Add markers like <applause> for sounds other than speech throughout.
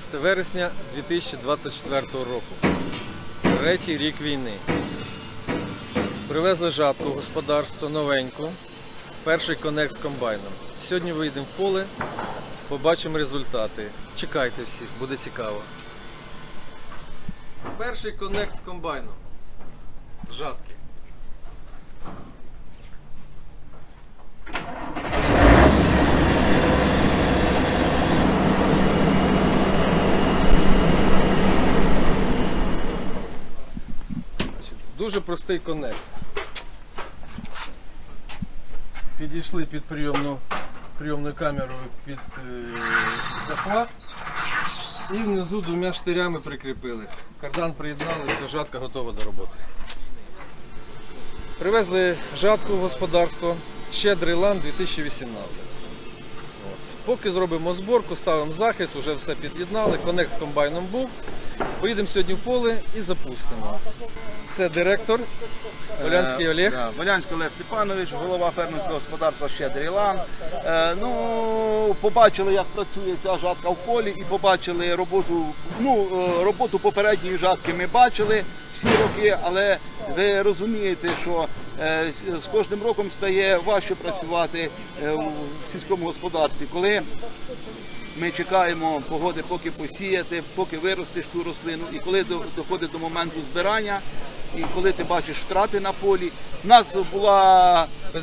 18 вересня 2024 року. Третій рік війни. Привезли жатку в господарство новеньку. Перший конект з комбайном. Сьогодні вийдемо в поле, побачимо результати. Чекайте всіх, буде цікаво. Перший конект з комбайном. Жатки. Дуже простий конект. Підійшли під прийомну, прийомну камеру під е, захват і внизу двома штирями прикріпили. Кардан приєднали, все, жатка готова до роботи. Привезли жатку в господарство. Щедрий лан 2018. От. Поки зробимо зборку, ставимо захист, вже все під'єднали. Конект з комбайном був. Поїдемо сьогодні в поле і запустимо. Це директор Олянський Е, Олег. да, Волянський Олег Степанович, голова фермерського господарства Щедрий Лан. Е, ну, побачили, як працює ця жатка в полі, і побачили роботу, ну, е, роботу попередньої жатки ми бачили всі роки, але ви розумієте, що е, з кожним роком стає важче працювати в сільському господарстві. Коли ми чекаємо погоди, поки посіяти, поки виростеш ту рослину. І коли доходить до моменту збирання, і коли ти бачиш втрати на полі, у нас була е,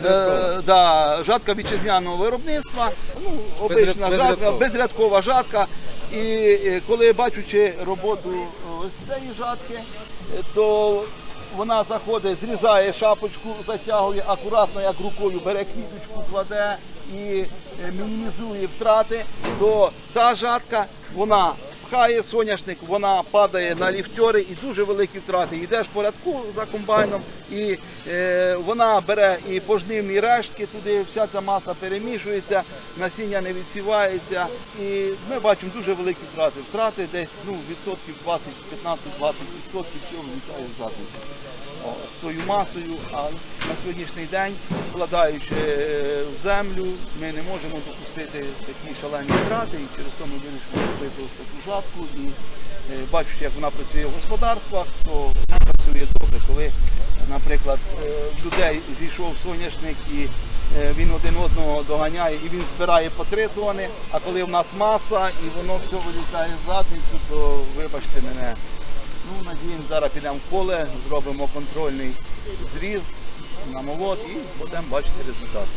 да, жатка вітчизняного виробництва, ну, обична Безряд- жатка, безрядкова. безрядкова жатка. І е, коли бачучи роботу ось цієї жатки, е, то вона заходить, зрізає шапочку, затягує акуратно, як рукою, бере квіточку, кладе і е, мінімізує втрати, то та жатка, вона пхає соняшник, вона падає на ліфтьори і дуже великі втрати. Йдеш по рядку за комбайном, і е, вона бере і пожнивні рештки, туди вся ця маса перемішується, насіння не відсівається. І ми бачимо дуже великі втрати. Втрати десь ну, відсотків 20, 15-20 відсотків цього вмітає в задниці тою масою, а на сьогоднішній день, вкладаючи е, в землю, ми не можемо допустити такі шалені втрати, і через то ми вирішили робити таку жатку. І е, бачучи, як вона працює в господарствах, то вона працює добре. Коли, наприклад, е, в людей зійшов соняшник і він один одного доганяє і він збирає по три тони, а коли в нас маса і воно все вилітає з задницю, то вибачте мене. Ну, надіємо, зараз підемо в поле, зробимо контрольний зріз на молот і будемо бачити результат.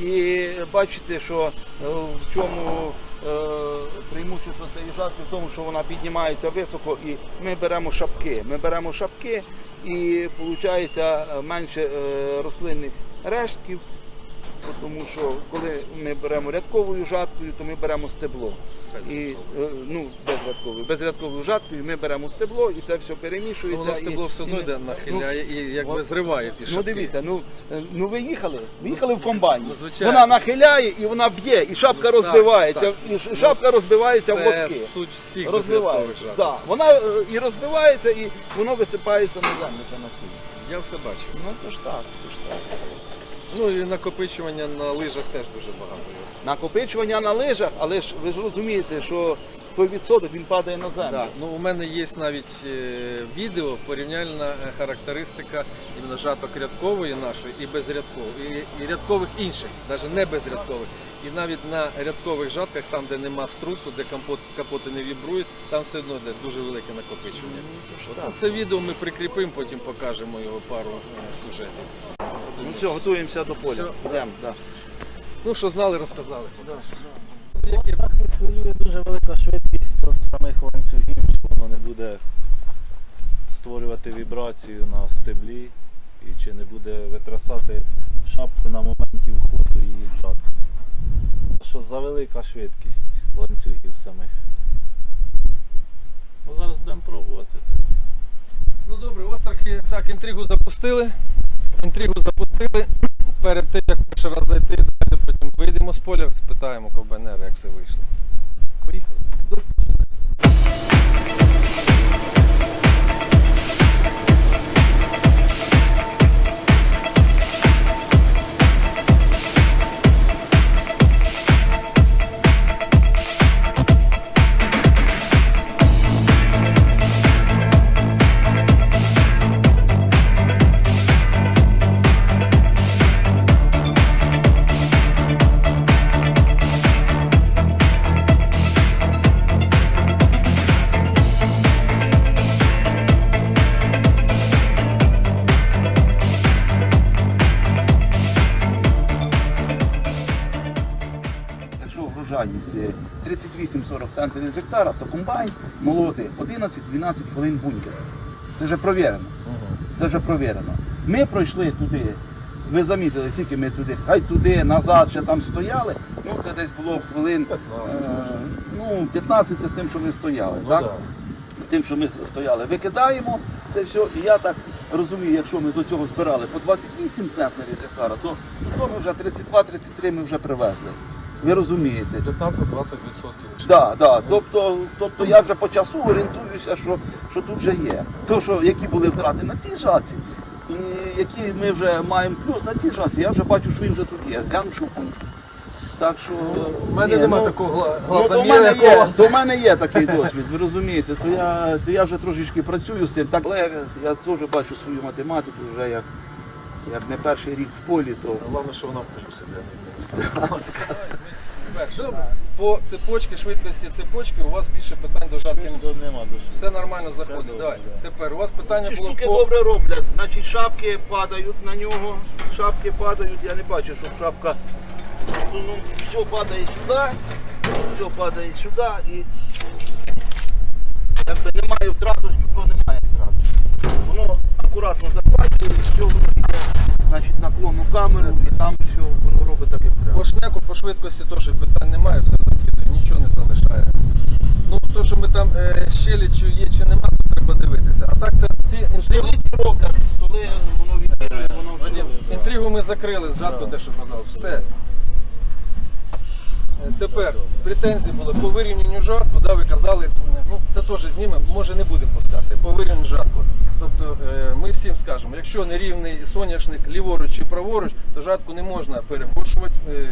І бачите, що е, в чому е, преимущество цієї жатки, в тому, що вона піднімається високо і ми беремо шапки. Ми беремо шапки і виходить менше е, рослинних рештків, тому що коли ми беремо рядковою жаткою, то ми беремо стебло. І, е, ну, безрядковою. Безрядковою жаткою ми беремо стебло і це все перемішується. Воно і- стебло все одно йде, нахиляє і якби от- зриває ті Ну дивіться, ну, е, ну ви їхали, ви їхали в комбайні. Ну, звичайно. Вона нахиляє і вона б'є, і шапка розбивається, так. і ш- шапка розбивається в лотки. суть всіх Розбивається. Да. Вона е, і розбивається, і воно висипається на землю. Я все бачу. Ну то ж так, то ж так. Ну і накопичування на лижах теж дуже багато. Накопичування на лижах, але ж ви ж розумієте, що той відсоток він падає на землю. Да. Ну, у мене є навіть е, відео, порівняльна е, характеристика іменно жаток рядкової нашої і безрядкової, і, і рядкових інших, навіть не безрядкових. І навіть на рядкових жатках, там, де нема струсу, де компот, капоти не вібрують, там все одно йде дуже велике накопичення. так. Це відео ми прикріпимо, потім покажемо його пару е, сюжетів. Ну все, готуємося до поля. Йдемо, да. Ну, що знали, розказали. Так хвилює дуже велика швидкість от самих ланцюгів, що воно не буде створювати вібрацію на стеблі і чи не буде витрасати шапку на моменті входу її в жатку. Що за велика швидкість ланцюгів самих. Ну, зараз будемо пробувати. Ну добре, ось так, так інтригу запустили. Інтригу запустили. Перед тим, як перший раз зайти, давайте потім вийдемо з поля, спитаємо КБНР, як все вийшло. Поїхали. Врожайність е, 38-40 центнерів з гектара, то комбайн молоти 11-12 хвилин бункер. Це вже провірено. Це вже провірено. Ми пройшли туди. Ви замітили, скільки ми туди, хай туди, назад, ще там стояли. Ну це десь було хвилин е, ну, 15 це з тим, що ми стояли. так? З тим, що ми стояли. Викидаємо це все. І я так розумію, якщо ми до цього збирали по 28 центнерів з гектара, то, то ми вже 32-33 ми вже привезли. Ви розумієте? 15-20%. Да, да. Тобто, тобто я вже по часу орієнтуюся, що, що тут вже є. То, що які були втрати на тій жатці, і які ми вже маємо плюс на цій жатці, я вже бачу, що він вже тут є. Глянувши. Так що У мене ні, немає ну, такого гла- Ну, мене у вас. мене є такий досвід, ви розумієте, то я, то я вже трошечки працюю з цим. Так, але я теж бачу свою математику вже як, як не перший рік в полі, то Головне, що вона в плюсі <laughs> Добре. По цепочці, швидкості цепочки у вас більше питань до жатки. Нема. Все нормально заходить. Давай. да. Тепер у вас питання Ці було штуки по добре роблять. Значить, шапки падають на нього. Шапки падають. Я не бачу, щоб шапка сунув. Все падає сюди, все падає сюди і якби немає втрати, то немає втрати. Воно акуратно захвачує, все воно йде значить, наклонну камеру і там все воно робить так, як треба. По шнеку, по швидкості теж питань немає, все закидує, нічого не залишає. Ну, то, що ми там е, щелі чи є, чи нема, то треба дивитися. А так це ці інтригу, Столиці роблять, столи воно відбірує, воно все. Вадим, інтригу ми закрили, зжатку те, що казав. Все. Е, Тепер претензії були по вирівнянню жатку, да, ви казали, ну це теж знімемо, може не будемо пускати, по вирівнянню жатку. Тобто е, ми всім скажемо, якщо нерівний соняшник ліворуч чи праворуч, то жатку не можна перекошувати е,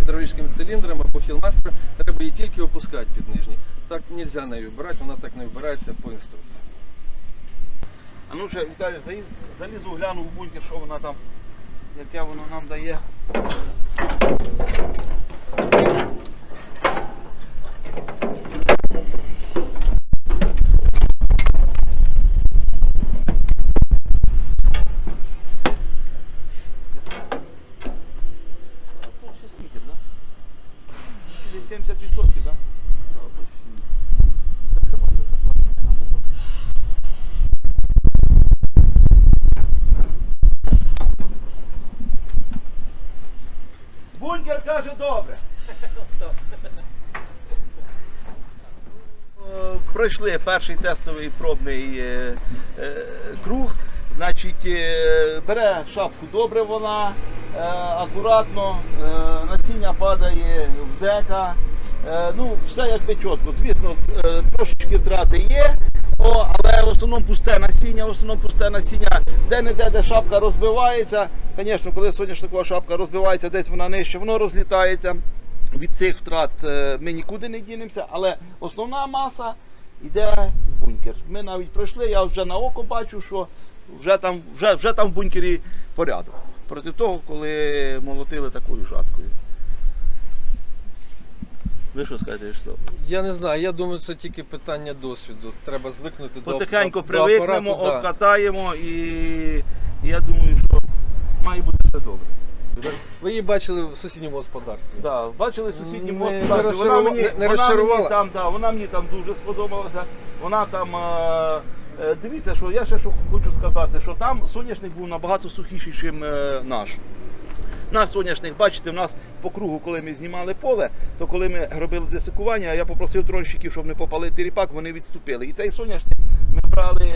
гідравлічними циліндрами або хілмастером, треба її тільки опускати під нижній. Так не можна нею вибирати, вона так не вибирається по інструкції. А ну ще, Віталій, залізу, гляну в бункер, що вона там, яке воно нам дає. Бункер добре. Е, Пройшли перший тестовий пробний е, е, круг. Значить, бере шапку добре вона, акуратно, насіння падає в дека. Ну, все якби чітко. Звісно, трошечки втрати є, о, але в основному пусте насіння, в основному пусте насіння. Де-не-де, де шапка розбивається. Звісно, коли соняшникова шапка розбивається, десь вона нижче, воно розлітається. Від цих втрат е, ми нікуди не дінемося, але основна маса йде в бункер. Ми навіть пройшли, я вже на око бачу, що вже там, вже, вже там в бункері порядок. Проти того, коли молотили такою жаткою. Ви що скажете, що? Я не знаю, я думаю, це тільки питання досвіду. Треба звикнути до Потихеньку до привикнемо, апарату, да. обкатаємо і я думаю, що має бути все добре. Ви її бачили в сусідньому господарстві. Да, бачили сусідні Не- мости. не Вона розчарувала- мені, не- не вона розчарувала? мені там, да, вона мені там дуже сподобалася. Вона там. е, е, Дивіться, що я ще що хочу сказати, що там соняшник був набагато сухіший, ніж наш. Наш соняшник, бачите, в нас по кругу, коли ми знімали поле, то коли ми робили десикування, я попросив тронщиків, щоб не попалити ріпак, вони відступили. І цей соняшник ми брали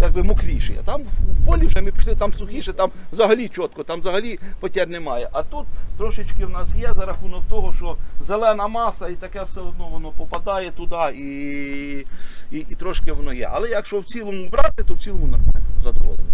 якби мокріший. А там в- полі вже ми пішли там сухіше, там взагалі чітко, там взагалі потер немає. А тут трошечки в нас є за рахунок того, що зелена маса і таке все одно воно попадає туди і, і, і трошки воно є. Але якщо в цілому брати, то в цілому нормально, задоволені.